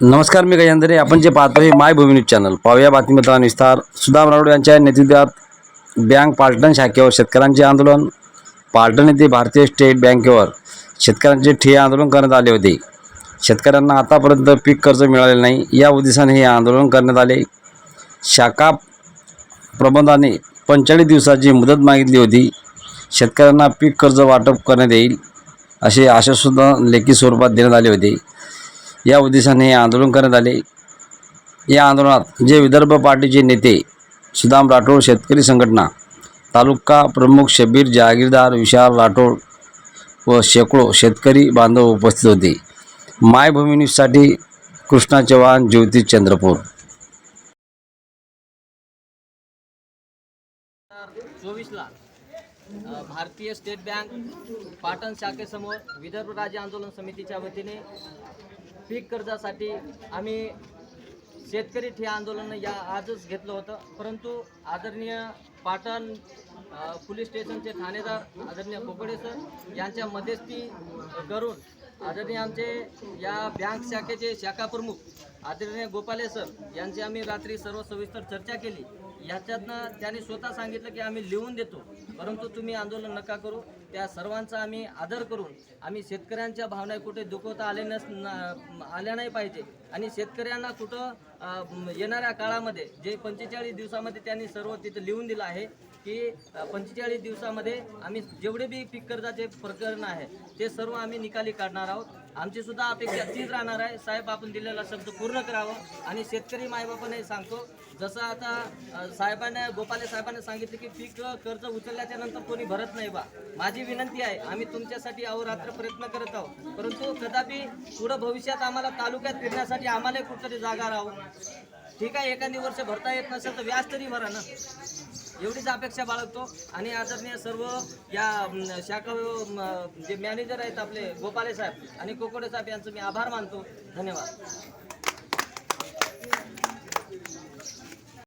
नमस्कार मी गजेंद्रे. आपण जे पाहतो hey my Bhumi news channel. पाहूया बातमीचा विस्तार. सुधाम राऊड यांच्या नेतृत्वात बँक पालटण शाखेवर शेतकऱ्यांचे आंदोलन. पालटण येथे भारतीय स्टेट बँकेवर शेतकऱ्यांचे ठिय्या आंदोलन करण्यात आले होते. शेतकऱ्यांना आतापर्यंत पीक कर्ज मिळाले नाही. या उद्देशाने हे आंदोलन करण्यात आले. शाखा प्रबंधाने पंचेचाळीस दिवसाची मुदत मागितली होती. शेतकऱ्यांना पीक कर्ज वाटप करण्यात येईल असे आश्वासन लेखी स्वरूपात देण्यात आले होते. या उद्देशाने हे आंदोलन करण्यात आले. या आंदोलनात जे विदर्भ पार्टीचे नेते सुदाम राठोड शेतकरी संघटना तालुका प्रमुख शबीर जहागीरदार विशाल राठोड व शेकडो शेतकरी बांधव उपस्थित होते. मायभूमी न्यूजसाठी कृष्णा चव्हाण ज्योती चंद्रपूर. चोवीसला भारतीय स्टेट बँक पाटण शाखेसमोर विदर्भ राज्य आंदोलन समितीच्या वतीने पीक कर्जासाठी आम्ही शेतकरी ठे आंदोलन या आजच घेतलं होतं. परंतु आदरणीय पाटण पोलीस स्टेशनचे ठाणेदार आदरणीय कोकडे सर यांच्या मध्यस्थी करून आदरणीय आमचे या बँक शाखेचे शाखा प्रमुख आदरणीय गोपाले सर यांची आम्ही रात्री सर्व सविस्तर चर्चा केली. याच्यातनं त्यांनी स्वतः सांगितलं की आम्ही लिहून देतो परंतु तुम्ही आंदोलन नका करू. त्या सर्वांचा आम्ही आदर करून आम्ही शेतकऱ्यांच्या भावना कुठे दुखवता आले नस न- आल्या नाही पाहिजे. आणि शेतकऱ्यांना कुठं येणाऱ्या काळामध्ये जे पंचेचाळीस दिवसामध्ये त्यांनी सर्व तिथं लिहून दिलं आहे की पंचेचाळीस दिवसामध्ये आम्ही जेवढे बी पीक कर्जाचे प्रकरण आहे ते सर्व आम्ही निकाली काढणार आहोत. आमची सुद्धा अपेक्षा तीच राहणार आहे. साहेब आपण दिलेला शब्द पूर्ण करावं आणि शेतकरी मायबापाने सांगतो. जसं आता साहेबाने साहेबांना गोपाले साहेबांनी सांगितलं की पीक कर्ज उचलल्याच्या नंतर कोणी भरत नाही बा. माझी विनंती आहे आम्ही तुमच्यासाठी अहोरात्र प्रयत्न करत आहोत. परंतु कदापि पुढं भविष्यात आम्हाला तालुक्यात फिरण्यासाठी आम्हाला कुठतरी जागा राहू ठीक आहे एखादी वर्ष भरता येत नसेल तर व्याज तरी भरा ना. एवढीच अपेक्षा बाळगतो. आणि आदरणीय सर्व या शाखा जे मॅनेजर आहेत आपले गोपाले साहेब आणि कोकोडे साहेब यांचं मी आभार मानतो. धन्यवाद.